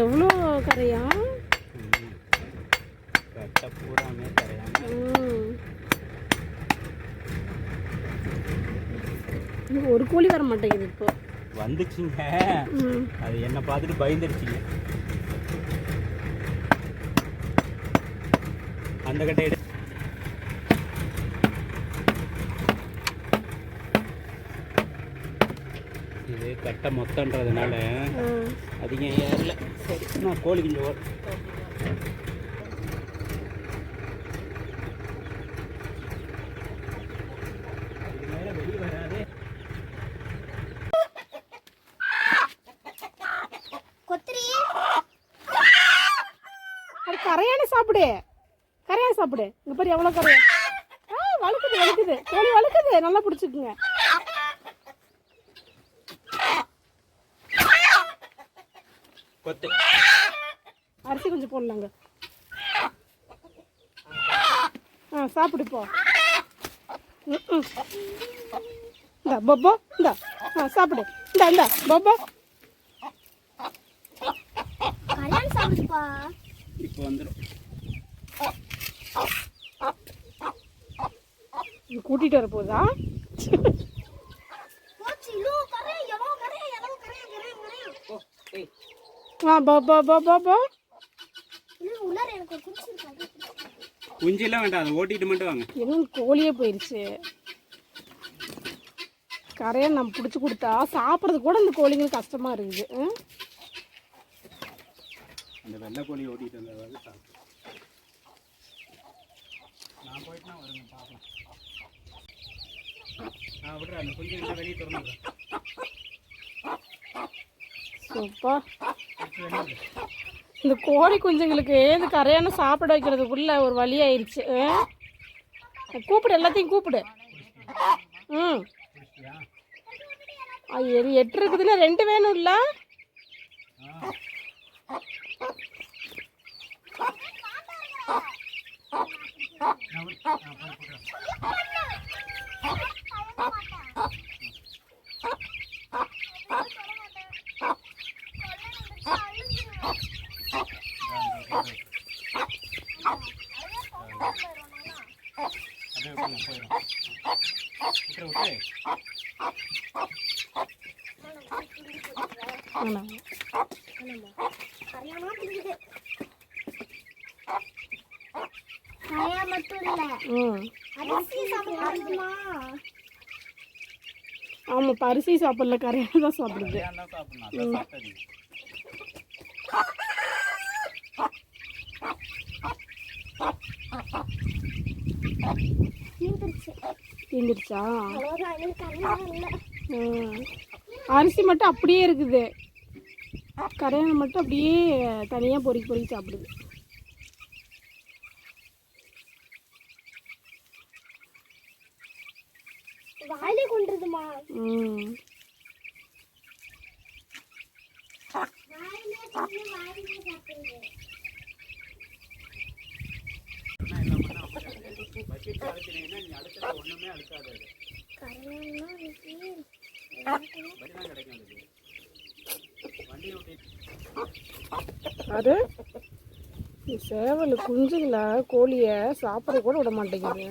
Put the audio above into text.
எவ்வளோ கரையா? கட்ட பூராமே கரையாம. இன்னும் ஒரு கோழி வர மாட்டேங்குது இப்போ. வந்துச்சுங்க. அது என்ன பார்த்துட்டு பயந்துருச்சுங்க. அந்த கட்டை இது கட்டை மொத்தன்றதுனால. அதிகம் ஏறல சரி. நான் கோழி குஞ்சு ஓ இது மேல வெளியே வராதே கொத்திரி. அது கரையான சாப்பிடு. கரையான சாப்பிடு. இங்க பாரு எவ்வளோ கரையா ஆ வழுக்குது வழுக்குது. கோழி வழுக்குது. நல்லா பிடிச்சிக்குங்க. கொத்து. அரிசி கொஞ்சம் போடலாங்க. ஆ சாப்பிடு ம். இந்தா பொப்போ இந்தா. ஆ சாப்பிடு. இந்தா இந்தா பொப்போ. இப்போ வந்துடும் இது கூட்டிகிட்டு வர போதா? போச்சு. ஆ போ போ போ போ போ குஞ்செல்லாம் வேண்டாம் அதை ஓட்டிட்டு மட்டும் வாங்க. எங்க கோழியே போயிடுச்சு கரையை நம்ம பிடிச்சி கொடுத்தா சாப்பிட்றது கூட இந்த கோழிங்களுக்கு கஷ்டமாக இருக்குது? அந்த வெள்ளை கோழி ஓட்டிட்டு வந்ததாவது நான் போயிட்டுனா வருங்க பார்க்கலாம் நான் விடுறேன் அந்த குஞ்சு வெளியே திறந்துடுறேன். சூப்பர். இந்த கோழி குஞ்சுங்களுக்கு இந்த கரையான சாப்பிட வைக்கிறதுக்குள்ள ஒரு வழி ஆயிடுச்சு ஆ? கூப்பிடு எல்லாத்தையும் கூப்பிடு. ம். எட்டு இருக்குதுன்னா ரெண்டு வேணும் இல்லை அப்படியே விட்டுருங்க போயிடும் விட்டுரு விட்டு ஆமாம் கரையானா பிடிக்குது கரையா மட்டும் இல்லை ம் அரிசி சாப்பிடுமா ஆமாம் இப்போ அரிசி சாப்பிடல கரையான தான் சாப்பிடுது ம். அரிசி மட்டும் அப்படியே இருக்குது. கரையானை மட்டும் அப்படியே தனியாக பொறுக்கி பொறுக்கி சாப்பிடுது. வாயிலே கொண்டுருதுமா? ம். வாயிலே சாப்பிடுது. அது? சேவல் குஞ்சுகளை கோழியை சாப்பிட கூட விட மாட்டேங்குது.